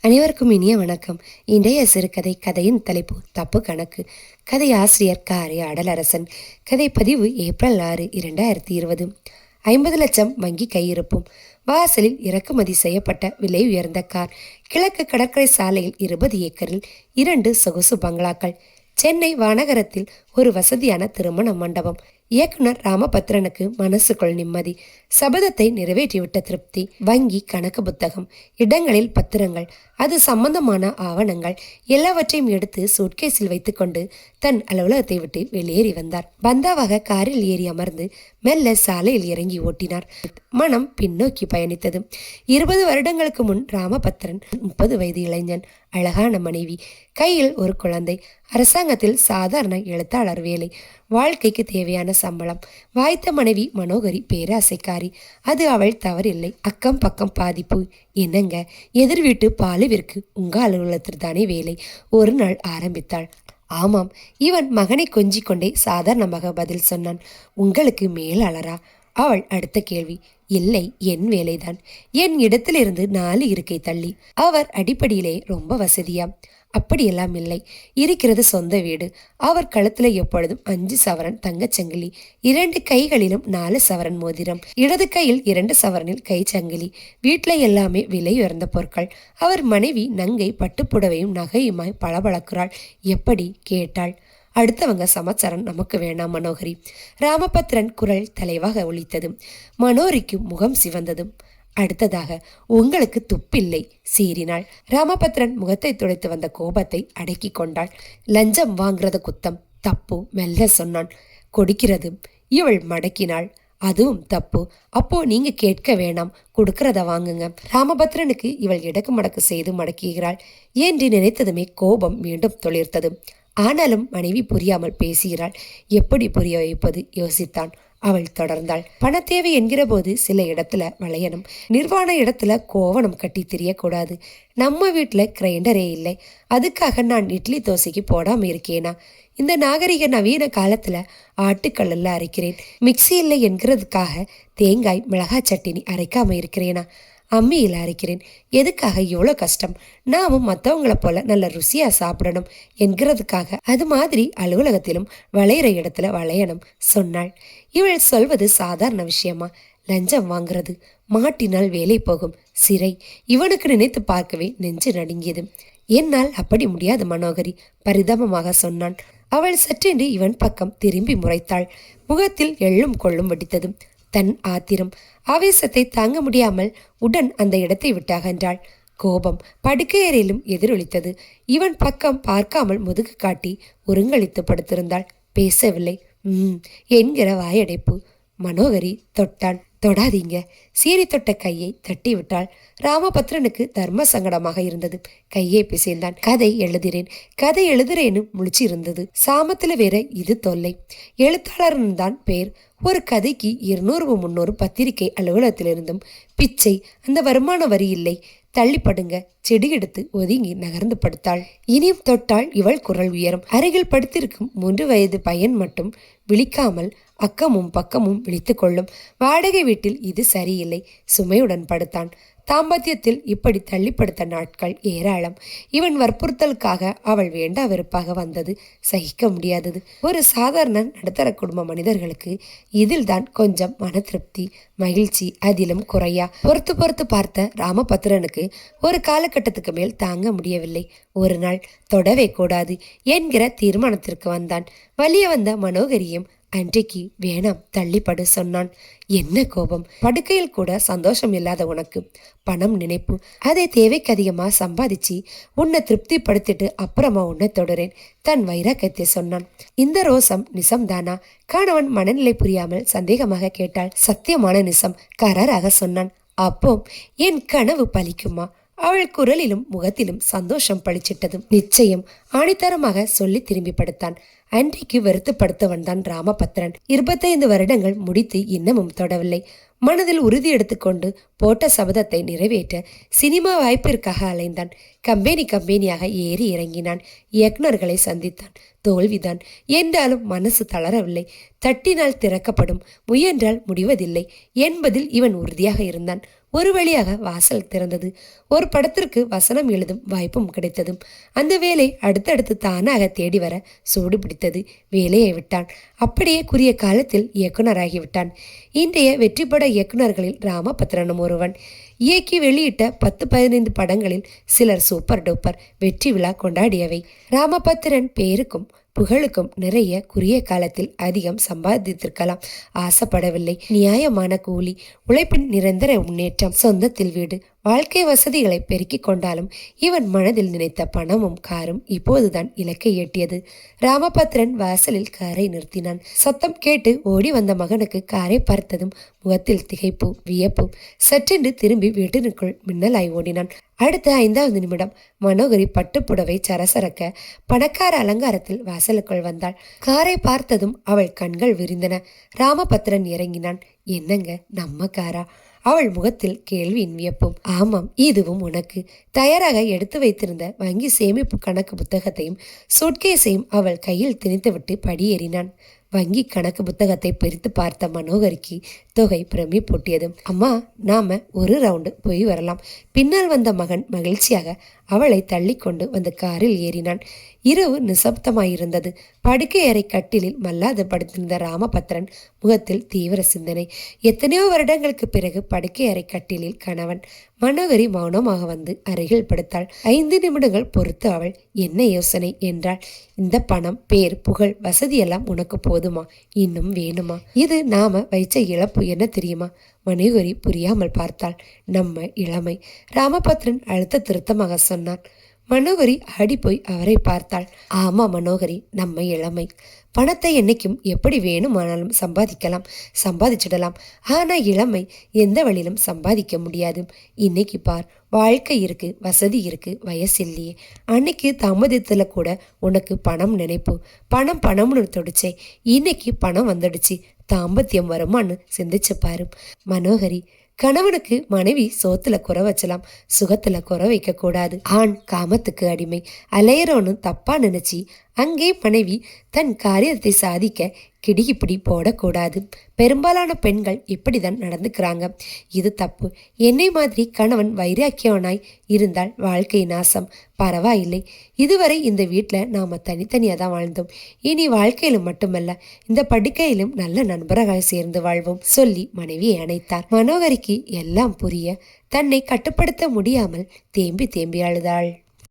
அனைவருக்கும் இனிய வணக்கம். இன்றைய சிறுகதை கதையின் தலைப்பு தப்பு கணக்கு. கதை ஆசிரியர் காரை அடலரசன். கதை பதிவு ஏப்ரல் ஆறு இரண்டாயிரத்தி இருபது. ஐம்பது லட்சம் வங்கி கையிருப்பும். வாசலில் இறக்குமதி செய்யப்பட்ட விலை உயர்ந்த கார். கிழக்கு கடற்கரை சாலையில் இருபது ஏக்கரில் இரண்டு சொகுசு பங்களாக்கள். சென்னை வானகரத்தில் ஒரு வசதியான திருமண மண்டபம். இயக்குனர் ராமபத்ரனுக்கு மனசுக்குள் நிம்மதி. சபதத்தை நிறைவேற்றிவிட்ட திருப்தி. வங்கி கணக்கு புத்தகம். இடங்களில் பத்திரங்கள். அது சம்பந்தமான ஆவணங்கள். எல்லாவற்றையும் எடுத்து சூட்கேஸில் வைத்துக்கொண்டு தன் அலுவலகத்தை விட்டு வெளியேறி வந்தார். பந்தாவாக காரில் ஏறி அமர்ந்து மெல்ல சாலையில் இறங்கி ஓட்டினார். மனம் பின்னோக்கி பயணித்தது. இருபது வருடங்களுக்கு முன் ராமபத்ரன் முப்பது வயது இளைஞன் அழகான மனைவி கையில் ஒரு குழந்தை அரசாங்கத்தில் சாதாரண எழுத்தாளர் வேலை. வாழ்க்கைக்கு தேவையான சம்பளம். வாய்த்த மனைவி மனோகரி பேராசைக்காரி. அது அவள் தவறில்லை. அக்கம் பக்கம் பாதிப்பு. என்னங்க? எதிர் வீட்டு பாலுவிற்கு உங்க அலுவலகத்தில் தானே வேலை. ஒரு நாள் ஆரம்பித்தாள். ஆமாம் இவன் மகனை கொஞ்சிக் கொண்டே சாதாரணமாக பதில் சொன்னான். உங்களுக்கு மேலாளரா? அவள் அடுத்த கேள்வி. இல்லை என் வேலைதான். என் இடத்திலிருந்து நாலு இருக்கை தள்ளி. அவர் அடிப்படையிலே ரொம்ப வசதியா? அப்படியெல்லாம் இல்லை. இருக்கிறது சொந்த வீடு. அவர் கழுத்துல எப்பொழுதும் அஞ்சு சவரன் தங்கச்சங்கிலி இரண்டு கைகளிலும் நாலு சவரன் மோதிரம். இடது கையில் இரண்டு சவரனில் கை சங்கிலி. வீட்டுல எல்லாமே விலை உயர்ந்த பொருட்கள். அவர் மனைவி நங்கை பட்டுப்புடவையும் நகையுமாய் பளபளக்கிறாள். எப்படி? கேட்டாள். அடுத்தவங்க சமாச்சாரம் நமக்கு வேணாம் மனோகரி. ராமபத்ரன் குரல் தலைவாக ஒழித்தது மனோரிக்கு முகம் சிவந்ததும். அடுத்ததாக உங்களுக்கு துப்பில்லை சீறினாள். ராமபத்ரன் முகத்தை துடைத்து வந்த கோபத்தை அடக்கி கொண்டாள். லஞ்சம் வாங்குறது குத்தம் தப்பு மெல்ல சொன்னான். கொடுக்கிறது இவள் மடக்கினாள். அதுவும் தப்பு. அப்போ நீங்க கேட்க வேணாம். கொடுக்கறத வாங்குங்க. ராமபத்ரனுக்கு இவள் இடக்கு மடக்கு செய்து மடக்குகிறாள். என்று நினைத்ததுமே கோபம் மீண்டும் தொழிர்த்தது ஆனாலும் மனைவி புரியாமல் பேசுகிறாள். எப்படி புரிய வைப்பது? யோசித்தான். அவள் தொடர்ந்தாள். பணத்தேவை என்கிற போது சில இடத்துல வளையணும். நிர்வாண இடத்துல கோவணம் கட்டி தெரியக்கூடாது. நம்ம வீட்டில் கிரைண்டரே இல்லை. அதுக்காக நான் இட்லி தோசைக்கு போடாம இருக்கேனா? இந்த நாகரிக நவீன காலத்துல ஆட்டுக்கல்லில் அரைக்கிறேன். மிக்சி இல்லை என்கிறதுக்காக தேங்காய் மிளகாய் சட்டினி அரைக்காம இருக்கிறேனா? அம்மியில் அரைக்கிறேன். எதுக்காக இவ்வளோ கஷ்டம்? நாமும் மற்றவங்கள போல நல்ல ருசியாக சாப்பிடணும் என்கிறதுக்காக. அது மாதிரி அலுவலகத்திலும் வளையிற இடத்துல வளையணும் சொன்னாள். இவள் சொல்வது சாதாரண விஷயமா? லஞ்சம் வாங்குறது மாட்டினால் வேலை போகும் சிறை. இவனுக்கு நினைத்து பார்க்கவே நெஞ்சு நடுங்கியது. என்னால் அப்படி முடியாது மனோகரி பரிதாபமாக சொன்னான். அவள் சற்றென்று இவன் பக்கம் திரும்பி முறைத்தாள். முகத்தில் எள்ளும் கொள்ளும் வெடித்தது. தன் ஆத்திரம். ஆவேசத்தை தாங்க முடியாமல் உடன் அந்த இடத்தை விட்டு அகன்றாள் கோபம் படுக்கையறையிலும் எதிரொலித்தது. இவன் பக்கம் பார்க்காமல் முதுகு காட்டி ஒருங்களித்து படுத்திருந்தாள். பேசவில்லை. ம் என்கிற வாயடைப்பு. மனோகரி தொட்டான். தொடாதீங்க. சீறி தொட்ட கையை தட்டிவிட்டால் ராமபத்ரனுக்கு தர்ம சங்கடமாக இருந்தது. கையை பிசைந்தான். கதை எழுதுறேன். கதை எழுதுறேன்னு முழிச்சு இருந்தது சாமத்துல வேற இது தொல்லை. எழுத்தாளர்னு தான் பேர். ஒரு கதைக்கு இருநூறு முன்னூறு பத்திரிகை அலுவலகத்திலிருந்தும் பிச்சை அந்த வருமான வரி இல்லை. தள்ளிப்படுங்க. செடி எடுத்து ஒதுங்கி நகர்ந்து படுத்தாள். இனியும் தொட்டால் இவள் குரல் உயரும். அருகில் படுத்திருக்கும் மூன்று வயது பையன் மட்டும் விழிக்காமல் அக்கமும் பக்கமும் விழித்து கொள்ளும் வாடகை வீட்டில் இது சரியில்லை. சுமையுடன் படுத்தான். தாம்பத்தியத்தில் இப்படி தள்ளிப்படுத்த நாட்கள் ஏராளம். இவன் வற்புறுத்தலுக்காக அவள் வேண்டா வெறுப்பாக வந்தது சகிக்க முடியாதது. ஒரு சாதாரண நடுத்தர குடும்ப மனிதர்களுக்கு இதில் தான் கொஞ்சம் மன திருப்தி மகிழ்ச்சி அதிலும் குறையா. பொறுத்து பொறுத்து பார்த்த ராமபத்திரனுக்கு ஒரு காலகட்டத்துக்கு மேல் தாங்க முடியவில்லை. ஒரு நாள் தொடவே கூடாது என்கிற தீர்மானத்திற்கு வந்தான். வலிய வந்த மனோகரியும் அன்றைக்கு வேணாம் தள்ளிப்படு சொன்னான். என்ன கோபம்? படுக்கையில் கூட சந்தோஷம் இல்லாத உனக்கு. பணம் நினைப்பு அதை தேவைக்கு அதிகமாக சம்பாதிச்சு உன்னை திருப்திப்படுத்திட்டு அப்புறமா உன்னை தொடரேன் தன் வைராக்கியத்தை சொன்னான். இந்த ரோசம் நிசம்தானா? கணவன் மனநிலை புரியாமல் சந்தேகமாக கேட்டாள் சத்தியமான நிசம் கராராக சொன்னான். அப்போ என் கனவு பலிக்குமா? அவள் குரலிலும் முகத்திலும் சந்தோஷம் பளிச்சிட்டதும் நிச்சயம் ஆணித்தரமாக சொல்லி திரும்பி படுத்தான். அன்றைக்கு வருத்தப்படுத்தவன் தான் ராமபத்ரன். இருபத்தைந்து வருடங்கள் முடித்து இன்னமும் தொடவில்லை. மனதில் உறுதி எடுத்துக்கொண்டு போட்ட சபதத்தை நிறைவேற்ற சினிமா வாய்ப்பிற்காக அலைந்தான். கம்பெனி கம்பெனியாக ஏறி இறங்கினான். இயக்குநர்களை சந்தித்தான். தோல்விதான். என்றாலும் மனசு தளரவில்லை. தட்டினால் திறக்கப்படும் முயன்றால் முடிவதில்லை என்பதில் இவன் உறுதியாக இருந்தான். ஒரு வழியாக வாசல் திறந்தது. ஒரு படத்திற்கு வசனம் எழுதும் வாய்ப்பும் கிடைத்ததும் அந்த வேலை அடுத்தடுத்து தானாக தேடி வர சூடு பிடித்தது. வேலையை விட்டான். அப்படியே குறிய காலத்தில் இயக்குநராகிவிட்டான் இன்றைய வெற்றிப்பட இயக்குனர்களில் ராமபத்திரனும் ஒருவன். இயக்கி வெளியிட்ட பத்து பதினைந்து படங்களில் சிலர் சூப்பர் டூப்பர் வெற்றி விழா கொண்டாடியவை. ராமபத்திரன் பேருக்கும் புகழுக்கும் நிறைய குறுகிய காலத்தில் அதிகம் சம்பாதித்திருக்கலாம் ஆசைப்படவில்லை. நியாயமான கூலி உழைப்பின் நிரந்தர முன்னேற்றம் சொந்தத்தில் வீடு வாழ்க்கை வசதிகளை பெருக்கிக் கொண்டாலும் இவன் மனதில் நினைத்த பணமும் காரும் இப்போதுதான் இலக்கை எட்டியது. ராமபத்ரன் வாசலில் காரை நிறுத்தினான். சத்தம் கேட்டு ஓடி வந்த மகனுக்கு காரை பார்த்ததும் முகத்தில் திகைப்பு வியப்பு. சற்றென்று திரும்பி வீட்டினுக்குள் மின்னலாய் ஓடினான். அடுத்த ஐந்தாவது நிமிடம் மனோகரி பட்டுப்புடவை சரசரக்க பணக்கார அலங்காரத்தில் வாசலுக்குள் வந்தாள். காரை பார்த்ததும் அவள் கண்கள் விரிந்தன. ராமபத்ரன் இறங்கினான். என்னங்க நம்ம காரா? அவள் முகத்தில் கேள்வியின் வியப்பும் ஆமாம் இதுவும் உனக்கு. தயாராக எடுத்து வைத்திருந்த வங்கி சேமிப்பு கணக்கு புத்தகத்தையும் சுட்கேஸையும் அவள் கையில் திணித்துவிட்டு படியேறினான். வங்கி கணக்கு புத்தகத்தை பிரித்து பார்த்த மனோகரிக்கு தொகை பிரமி பொட்டியதும் அம்மா நாம ஒரு ரவுண்டு போய் வரலாம். பின்னால் வந்த மகன் மகிழ்ச்சியாக அவளை தள்ளிக்கொண்டு வந்து காரில் ஏறினான். இரவு நிசப்தமாயிருந்தது. படுக்கை அறை கட்டிலில் மல்லாது படுத்திருந்த ராமபத்ரன் முகத்தில் தீவிர சிந்தனை. எத்தனையோ வருடங்களுக்கு பிறகு படுக்கை அறை கட்டிலில் கணவன் மனோகரி மௌனமாக வந்து அருகில் படுத்தாள். ஐந்து நிமிடங்கள் பொறுத்து அவள் என்ன யோசனை? என்றாள். இந்த பணம் பேர் புகழ் வசதியெல்லாம் உனக்கு போதுமா? இன்னும் வேணுமா? இது நாம வைச்ச இழப்பு என்ன தெரியுமா? மணிகுரி புரியாமல் பார்த்தாள். நம்ம இளமை. ராமபத்ரன் அழுத்த திருத்தமாக சொன்னான். மனோகரி அடிப்போய் போய் அவரை பார்த்தாள். ஆமா மனோகரி நம்ம இளமை. பணத்தை என்னைக்கும் எப்படி வேணுமானாலும் சம்பாதிக்கலாம் சம்பாதிச்சிடலாம். ஆனா இளமை எந்த வழியிலும் சம்பாதிக்க முடியாது. இன்னைக்கு பார் வாழ்க்கை இருக்கு வசதி இருக்கு வயசு இல்லையே. அன்னைக்கு தாமதத்துல கூட உனக்கு பணம் நினைப்பு. பணம் பணம்னு தொடிச்சே. இன்னைக்கு பணம் வந்துடுச்சு. தாம்பத்தியம் வருமான்னு சிந்திச்சு பாரு. மனோகரி கணவனுக்கு மனைவி சோத்துல குறை வச்சலாம் சுகத்துல குறை வைக்க கூடாது. ஆண் காமத்துக்கு அடிமை. அலையறோன்னு தப்பா நினைச்சு அங்கே மனைவி தன் காரியத்தை சாதிக்க கிடிகிப்பிடி போடக்கூடாது. பெரும்பாலான பெண்கள் இப்படிதான் நடந்துக்கிறாங்க. இது தப்பு. என்னை மாதிரி கணவன் வைராக்கியவனாய் இருந்தால் வாழ்க்கை நாசம். பரவாயில்லை. இதுவரை இந்த வீட்டில் நாம் தனித்தனியாக தான் வாழ்ந்தோம். இனி வாழ்க்கையிலும் மட்டுமல்ல இந்த படுக்கையிலும் நல்ல நண்பராக சேர்ந்து வாழ்வோம் சொல்லி மனைவியை அணைத்தார். மனோகரிக்கு எல்லாம் புரிய தன்னை கட்டுப்படுத்த முடியாமல் தேம்பி தேம்பி அழுதாள்.